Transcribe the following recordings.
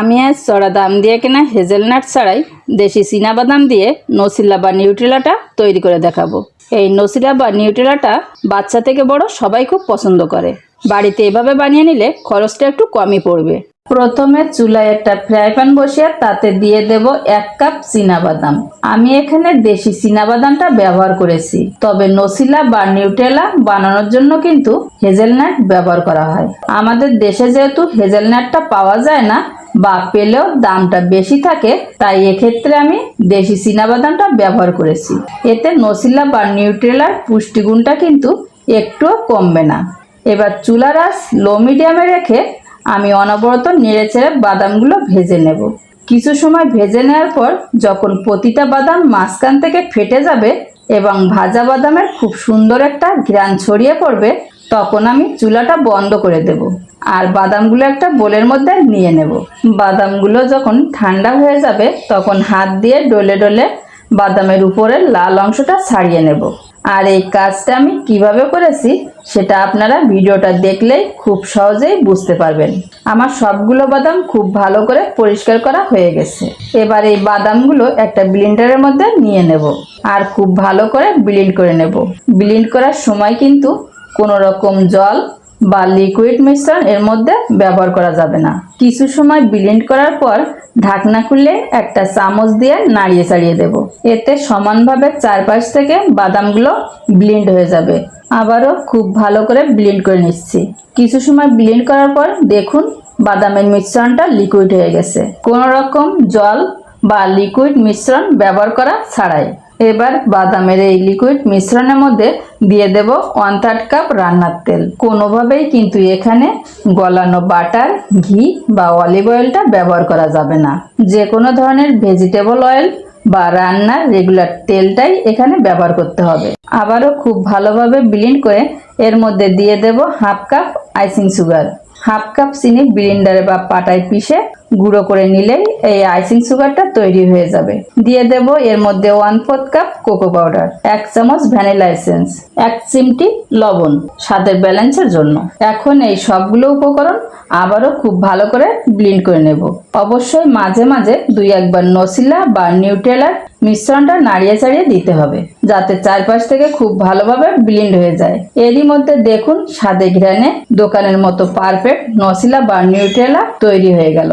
আমি আজ চড়া দাম দিয়ে কেনা হেজেলনাট ছাড়াই দেশি বাদাম দিয়ে নসিলা বা নিউট্রেলাটা তৈরি করে দেখাবো। এই নসিলা বা নিউট্রেলাটা বাচ্চা থেকে বড় সবাই খুব পছন্দ করে। বাড়িতে এভাবে বানিয়ে নিলে খরচটা একটু কমই পড়বে। প্রথমে চুলায় একটা ফ্রাই প্যান বসিয়ে তাতে দিয়ে দেব এক কাপ বাদাম আমি এখানে দেশি বাদামটা ব্যবহার করেছি, তবে নসিলা বা নিউটেলা বানানোর জন্য কিন্তু হেজেলনাট ব্যবহার করা হয়। আমাদের দেশে যেহেতু হেজেলনাটটা পাওয়া যায় না বা পেলেও দামটা বেশি থাকে, তাই এক্ষেত্রে আমি দেশি বাদামটা ব্যবহার করেছি। এতে নসিলা বা নিউট্রেলার পুষ্টিগুণটা কিন্তু একটুও কমবে না। এবার চুলার আঁচ লো মিডিয়ামে রেখে আমি অনবরত নেড়ে ছেড়ে বাদামগুলো ভেজে নেব। কিছু সময় ভেজে নেওয়ার পর যখন প্রতিটা বাদাম মাঝখান থেকে ফেটে যাবে এবং ভাজা বাদামের খুব সুন্দর একটা ঘ্রাণ ছড়িয়ে পড়বে, তখন আমি চুলাটা বন্ধ করে দেব আর বাদামগুলো একটা বোলের মধ্যে নিয়ে নেব। বাদামগুলো যখন ঠান্ডা হয়ে যাবে, তখন হাত দিয়ে ডলে ডলে বাদামের উপরে লাল অংশটা ছাড়িয়ে নেব। আর এই কাজটা আমি কীভাবে করেছি সেটা আপনারা ভিডিওটা দেখলেই খুব সহজেই বুঝতে পারবেন। আমার সবগুলো বাদাম খুব ভালো করে পরিষ্কার করা হয়ে গেছে। এবার এই বাদামগুলো একটা ব্লিন্ডারের মধ্যে নিয়ে নেব আর খুব ভালো করে ব্লিন্ড করে নেব। ব্লিন্ড করার সময় কিন্তু কোনো রকম জল বা লিকুইড মিশ্রণ এর মধ্যে ব্যবহার করা যাবে না। কিছু সময় ব্লিন্ড করার পর ঢাকনা খুলে একটা চামচ দিয়ে নাড়িয়ে চাড়িয়ে দেব। এতে সমানভাবে চারপাশ থেকে বাদামগুলো ব্লিন্ড হয়ে যাবে। আবারও খুব ভালো করে ব্লিন্ড করে নিচ্ছি। কিছু সময় ব্লিন্ড করার পর দেখুন বাদামের মিশ্রণটা লিকুইড হয়ে গেছে। কোনো রকম জল বা লিকুইড মিশ্রণ ব্যবহার করা ছাড়াই। এবার বাদামের এই লিকুইড মিশ্রণের মধ্যে দিয়ে দেব ওয়ান থার্ড কাপ রান্নার তেল। কোনোভাবেই কিন্তু এখানে গলানো বাটার, ঘি বা অলিভ অয়েলটা ব্যবহার করা যাবে না। যে কোনো ধরনের ভেজিটেবল অয়েল বা রান্নার রেগুলার তেলটাই এখানে ব্যবহার করতে হবে। আবারও খুব ভালোভাবে ব্লিন্ড করে এর মধ্যে দিয়ে দেব half cup icing sugar half cup চিনি ব্লিন্ডারে বা পাটায় পিষে গুঁড়ো করে নিলেই এই আইসিং সুগারটা তৈরি হয়ে যাবে। দিয়ে দেব এর মধ্যে one fourth cup cocoa powder এক চামচ ভ্যানিলা এসেন্স এক চিমটি লবণ স্বাদের ব্যালেন্সের জন্য। এখন এই সবগুলো উপকরণ আবারও খুব ভালো করে ব্লিন্ড করে নেব। অবশ্যই মাঝে মাঝে দুই একবার নসিলা বা নিউট্রেলার মিশ্রণটা নাড়িয়ে চাড়িয়ে দিতে হবে, যাতে চারপাশ থেকে খুব ভালোভাবে ব্লিন্ড হয়ে যায়। এরই মধ্যে দেখুন, সাদে ঘ্রানে দোকানের মতো পারফেক্ট নসিলা বা নিউট্রেলা তৈরি হয়ে গেল।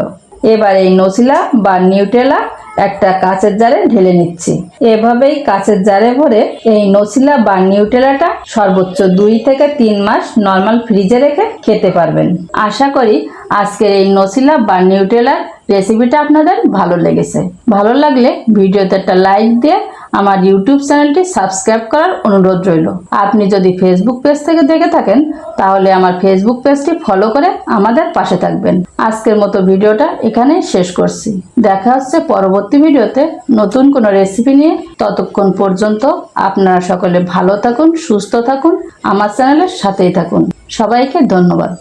এবার এই নসিলা বা নিউটেলা একটা কাঁচের জারে ঢেলে নিচ্ছি। এভাবেই কাঁচের জারে ভরে এই নসিলা বা নিউটেলাটা সর্বোচ্চ দুই থেকে তিন মাস নর্মাল ফ্রিজে রেখে খেতে পারবেন। আশা করি আজকের এই নসিলা বা নিউটেলার রেসিপিটা আপনাদের ভালো লেগেছে। ভালো লাগলে ভিডিওতে একটা লাইক দিয়ে আমার ইউটিউব চ্যানেলটি সাবস্ক্রাইব করার অনুরোধ রইল। আপনি যদি ফেসবুক পেজ থেকে দেখে থাকেন, তাহলে আমার ফেসবুক পেজটি ফলো করে আমাদের পাশে থাকবেন। আজকের মতো ভিডিওটা এখানেই শেষ করছি। দেখা হচ্ছে পরবর্তী ভিডিওতে নতুন কোনো রেসিপি নিয়ে। ততক্ষণ পর্যন্ত আপনারা সকলে ভালো থাকুন, সুস্থ থাকুন, আমার চ্যানেলের সাথেই থাকুন। সবাইকে ধন্যবাদ।